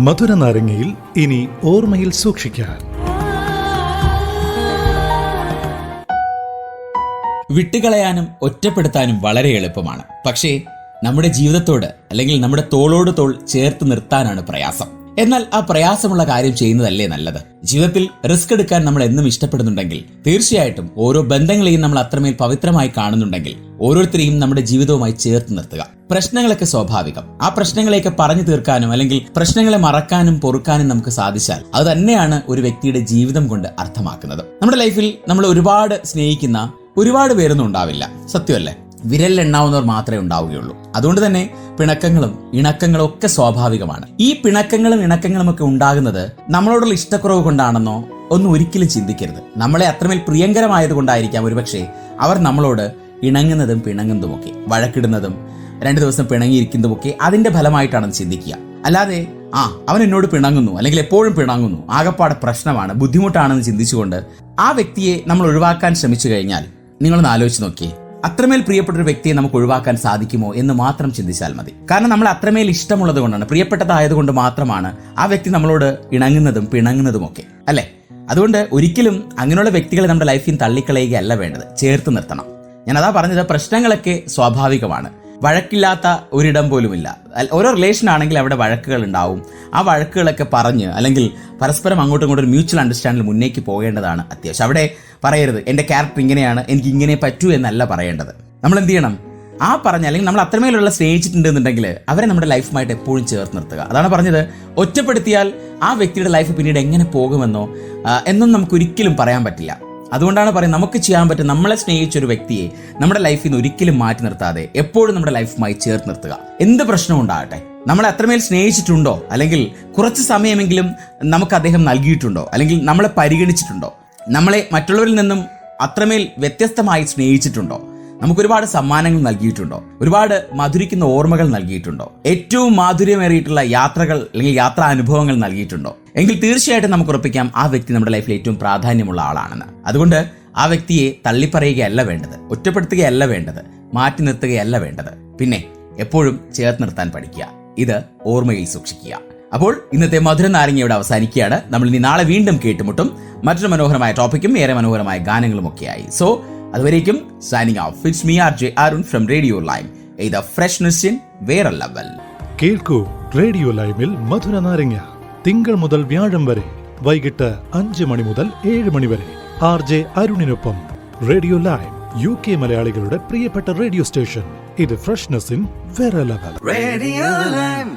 മധുര നാരങ്ങയിൽ ഇനി ഓർമ്മയിൽ സൂക്ഷിക്കാൻ. വിട്ടുകളയാനും ഒറ്റപ്പെടുത്താനും വളരെ എളുപ്പമാണ്. പക്ഷേ നമ്മുടെ ജീവിതത്തോട് അല്ലെങ്കിൽ നമ്മുടെ തോളോട് തോൾ ചേർത്ത് നിർത്താനാണ് പ്രയാസം. എന്നാൽ ആ പ്രയാസമുള്ള കാര്യം ചെയ്യുന്നതല്ലേ നല്ലത്? ജീവിതത്തിൽ റിസ്ക് എടുക്കാൻ നമ്മൾ എന്നും ഇഷ്ടപ്പെടുന്നുണ്ടെങ്കിൽ തീർച്ചയായിട്ടും ഓരോ ബന്ധങ്ങളെയും നമ്മൾ അത്രമേൽ പവിത്രമായി കാണുന്നുണ്ടെങ്കിൽ ഓരോരുത്തരെയും നമ്മുടെ ജീവിതവുമായി ചേർത്ത് നിർത്തുക. പ്രശ്നങ്ങളൊക്കെ സ്വാഭാവികം. ആ പ്രശ്നങ്ങളെയൊക്കെ പറഞ്ഞു തീർക്കാനും അല്ലെങ്കിൽ പ്രശ്നങ്ങളെ മറക്കാനും പൊറുക്കാനും നമുക്ക് സാധിച്ചാൽ അത് തന്നെയാണ് ഒരു വ്യക്തിയുടെ ജീവിതം കൊണ്ട് അർത്ഥമാക്കുന്നത്. നമ്മുടെ ലൈഫിൽ നമ്മൾ ഒരുപാട് സ്നേഹിക്കുന്ന ഒരുപാട് പേരൊന്നും ഉണ്ടാവില്ല. സത്യമല്ലേ? വിരലിലെണ്ണാവുന്നവർ മാത്രമേ ഉണ്ടാവുകയുള്ളൂ. അതുകൊണ്ട് തന്നെ പിണക്കങ്ങളും ഇണക്കങ്ങളും ഒക്കെ സ്വാഭാവികമാണ്. ഈ പിണക്കങ്ങളും ഇണക്കങ്ങളും ഒക്കെ ഉണ്ടാകുന്നത് നമ്മളോടുള്ള ഇഷ്ടക്കുറവ് കൊണ്ടാണെന്നോ ഒന്നും ഒരിക്കലും ചിന്തിക്കരുത്. നമ്മളെ അത്രമേൽ പ്രിയങ്കരമായത് കൊണ്ടായിരിക്കാം ഒരുപക്ഷെ അവർ നമ്മളോട് ഇണങ്ങുന്നതും പിണങ്ങുന്നതുമൊക്കെ വഴക്കിടുന്നതും രണ്ട് ദിവസം പിണങ്ങിയിരിക്കുന്നതുമൊക്കെ അതിന്റെ ഫലമായിട്ടാണെന്ന് ചിന്തിക്കുക. അല്ലാതെ ആ അവൻ എന്നോട് പിണങ്ങുന്നു അല്ലെങ്കിൽ എപ്പോഴും പിണങ്ങുന്നു ആകപ്പാടെ പ്രശ്നമാണ് ബുദ്ധിമുട്ടാണെന്ന് ചിന്തിച്ചുകൊണ്ട് ആ വ്യക്തിയെ നമ്മൾ ഒഴിവാക്കാൻ ശ്രമിച്ചു കഴിഞ്ഞാൽ നിങ്ങളൊന്ന് ആലോചിച്ച് നോക്കിയേ. അത്രമേൽ പ്രിയപ്പെട്ട ഒരു വ്യക്തിയെ നമുക്ക് ഒഴിവാക്കാൻ സാധിക്കുമോ എന്ന് മാത്രം ചിന്തിച്ചാൽ മതി. കാരണം നമ്മൾ അത്രമേൽ ഇഷ്ടമുള്ളത് കൊണ്ടാണ് പ്രിയപ്പെട്ടതായതുകൊണ്ട് മാത്രമാണ് ആ വ്യക്തി നമ്മളോട് ഇണങ്ങുന്നതും പിണങ്ങുന്നതും ഒക്കെ അല്ലേ? അതുകൊണ്ട് ഒരിക്കലും അങ്ങനെയുള്ള വ്യക്തികളെ നമ്മുടെ ലൈഫിൽ തള്ളിക്കളയുകയല്ല വേണ്ടത്. ചേർത്ത് നിർത്തണം. ഞാൻ അതാ പറഞ്ഞത് പ്രശ്നങ്ങളൊക്കെ സ്വാഭാവികമാണ്. വഴക്കില്ലാത്ത ഒരിടം പോലുമില്ല. ഓരോ റിലേഷൻ ആണെങ്കിൽ അവിടെ വഴക്കുകൾ ഉണ്ടാവും. ആ വഴക്കുകളൊക്കെ പറഞ്ഞ് അല്ലെങ്കിൽ പരസ്പരം അങ്ങോട്ടും ഇങ്ങോട്ടും ഒരു മ്യൂച്വൽ അണ്ടർസ്റ്റാൻഡിൽ മുന്നേക്ക് പോകേണ്ടതാണ് അത്യാവശ്യം. അവിടെ പറയരുത് എന്റെ ക്യാരക്ടർ ഇങ്ങനെയാണ് എനിക്ക് ഇങ്ങനെ പറ്റൂ എന്നല്ല പറയേണ്ടത്. നമ്മൾ എന്ത് ചെയ്യണം? ആ പറഞ്ഞ അല്ലെങ്കിൽ നമ്മൾ അത്രമേലുള്ള സ്നേഹിച്ചിട്ടുണ്ടെന്നുണ്ടെങ്കിൽ അവരെ നമ്മുടെ ലൈഫുമായിട്ട് എപ്പോഴും ചേർത്ത് നിർത്തുക. അതാണ് പറഞ്ഞത്. ഒറ്റപ്പെടുത്തിയാൽ ആ വ്യക്തിയുടെ ലൈഫ് പിന്നീട് എങ്ങനെ പോകുമെന്നോ എന്നും നമുക്ക് ഒരിക്കലും പറയാൻ പറ്റില്ല. അതുകൊണ്ടാണ് പറയുന്നത് നമുക്ക് ചെയ്യാൻ പറ്റും നമ്മളെ സ്നേഹിച്ച ഒരു വ്യക്തിയെ നമ്മുടെ ലൈഫിൽ നിന്ന് ഒരിക്കലും മാറ്റി നിർത്താതെ എപ്പോഴും നമ്മുടെ ലൈഫുമായി ചേർത്ത് നിർത്തുക. എന്ത് പ്രശ്നവും ഉണ്ടാകട്ടെ? നമ്മളെ അത്രമേൽ സ്നേഹിച്ചിട്ടുണ്ടോ? അല്ലെങ്കിൽ കുറച്ച് സമയമെങ്കിലും നമുക്ക് അദ്ദേഹം നൽകിയിട്ടുണ്ടോ? അല്ലെങ്കിൽ നമ്മളെ പരിഗണിച്ചിട്ടുണ്ടോ? നമ്മളെ മറ്റുള്ളവരിൽ നിന്നും അത്രമേൽ വ്യത്യസ്തമായി സ്നേഹിച്ചിട്ടുണ്ടോ? നമുക്ക് ഒരുപാട് സമ്മാനങ്ങൾ നൽകിയിട്ടുണ്ടോ? ഒരുപാട് മധുരിക്കുന്ന ഓർമ്മകൾ നൽകിയിട്ടുണ്ടോ? ഏറ്റവും മാധുര്യമേറിയിട്ടുള്ള യാത്രകൾ അല്ലെങ്കിൽ യാത്രാ അനുഭവങ്ങൾ നൽകിയിട്ടുണ്ടോ? എങ്കിൽ തീർച്ചയായിട്ടും നമുക്ക് ഉറപ്പിക്കാം ആ വ്യക്തി നമ്മുടെ ലൈഫിൽ ഏറ്റവും പ്രാധാന്യമുള്ള ആളാണെന്ന്. അതുകൊണ്ട് ആ വ്യക്തിയെ തള്ളിപ്പറയുകയല്ല വേണ്ടത് ഒറ്റപ്പെടുത്തുകയല്ല വേണ്ടത് മാറ്റി നിർത്തുകയല്ല വേണ്ടത്. പിന്നെ എപ്പോഴും ചേർത്ത് നിർത്താൻ പഠിക്കുക. ഇത് ഓർമ്മയിൽ സൂക്ഷിക്കുക. അപ്പോൾ ഇന്നത്തെ മധുര നാരങ്ങയോട് അവസാനിക്കുകയാണ്. നമ്മൾ ഇനി നാളെ വീണ്ടും കേട്ടുമുട്ടും. മറ്റൊരു മനോഹരമായ ടോപ്പിക്കും ഏറെ മനോഹരമായ ഗാനങ്ങളും ഒക്കെയായി. സോ അതുവരേക്കും signing off it's me R J Arun from radio lime ഇത് ഫ്രഷ്നെസ് ഇൻ വേറെ ലെവൽ കേൾക്കൂ റേഡിയോ ലൈവിൽ മധുര നാരങ്ങ. തിങ്കൾ മുതൽ വ്യാഴം വരെ. വൈകിട്ട് അഞ്ച് മണി മുതൽ ഏഴ് മണി വരെ. ആർ ജെ അരുണിനൊപ്പം റേഡിയോ ലൈവ് യു കെ മലയാളികളുടെ പ്രിയപ്പെട്ട റേഡിയോ സ്റ്റേഷൻ ഇത് ഫ്രഷ്നെസ് ഇൻ വേറെ ലെവൽ റേഡിയോ Live.